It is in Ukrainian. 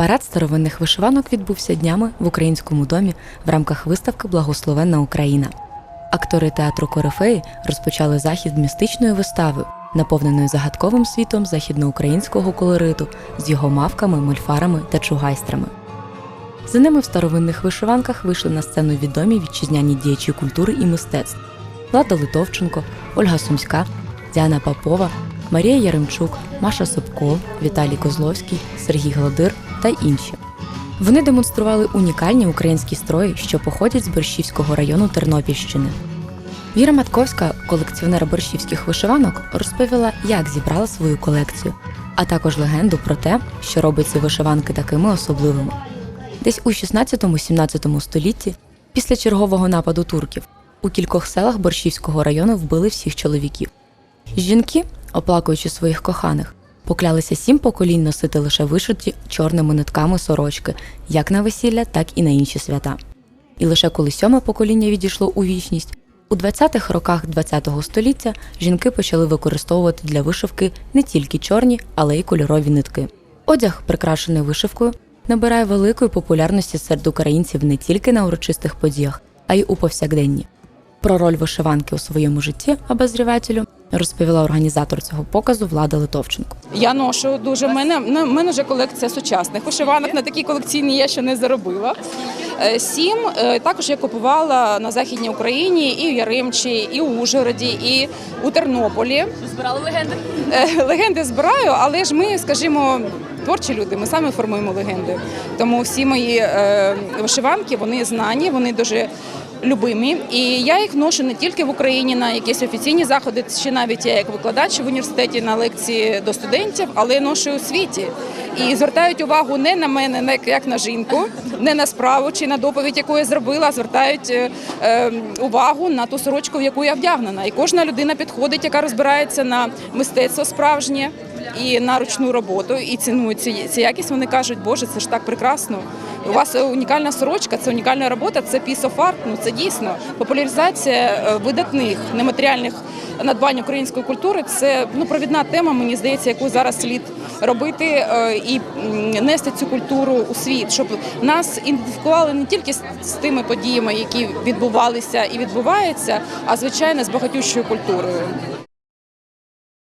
Парад старовинних вишиванок відбувся днями в українському домі в рамках виставки Благословенна Україна. Актори театру Корифеї розпочали захід містичною виставою, наповненою загадковим світом західноукраїнського колориту з його мавками, мульфарами та чугайстрами. За ними в старовинних вишиванках вийшли на сцену відомі вітчизняні діячі культури і мистецтв Влада Литовченко, Ольга Сумська, Діана Попова, Марія Яремчук, Маша Собко, Віталій Козловський, Сергій Гладир та інші. Вони демонстрували унікальні українські строї, що походять з Борщівського району Тернопільщини. Віра Матковська, колекціонер борщівських вишиванок, розповіла, як зібрала свою колекцію, а також легенду про те, що робить ці вишиванки такими особливими. Десь у 16-17 столітті, після чергового нападу турків, у кількох селах Борщівського району вбили всіх чоловіків. Жінки, оплакуючи своїх коханих, поклялися сім поколінь носити лише вишиті чорними нитками сорочки, як на весілля, так і на інші свята. І лише коли сьоме покоління відійшло у вічність, у 20-х роках ХХ століття жінки почали використовувати для вишивки не тільки чорні, але й кольорові нитки. Одяг, прикрашений вишивкою, набирає великої популярності серед українців не тільки на урочистих подіях, а й у повсякденні. Про роль вишиванки у своєму житті обозрівателю розповіла організатор цього показу Влада Литовченко. Я ношу дуже. В мене, на- в мене вже колекція сучасних вишиванок. На такі колекційні я ще не заробила. Е, Сім е, також я купувала на Західній Україні і в Яремчі, і у Ужгороді, і у Тернополі. Збирали легенди. Е, Легенди збираю, але ж ми, скажімо, творчі люди, ми самі формуємо легенди. Тому всі мої вишиванки вони знані, вони дуже любимі. І я їх ношу не тільки в Україні на якісь офіційні заходи, чи навіть я як викладач в університеті на лекції до студентів, але ношу у світі. І звертають увагу не на мене, не як на жінку, не на справу чи на доповідь, яку я зробила, а звертають е, е, увагу на ту сорочку, в яку я вдягнена. І кожна людина підходить, яка розбирається на мистецтво справжнє і на ручну роботу, і цінує цю, якість. Вони кажуть, боже, це ж так прекрасно. У вас унікальна сорочка, це унікальна робота, це piece Ну це дійсно популяризація е, видатних нематеріальних надбань української культури. Це ну провідна тема, мені здається, яку зараз слід робити е, і нести цю культуру у світ, щоб нас ідентифікували не тільки з тими подіями, які відбувалися і відбуваються, а звичайно з багатющою культурою.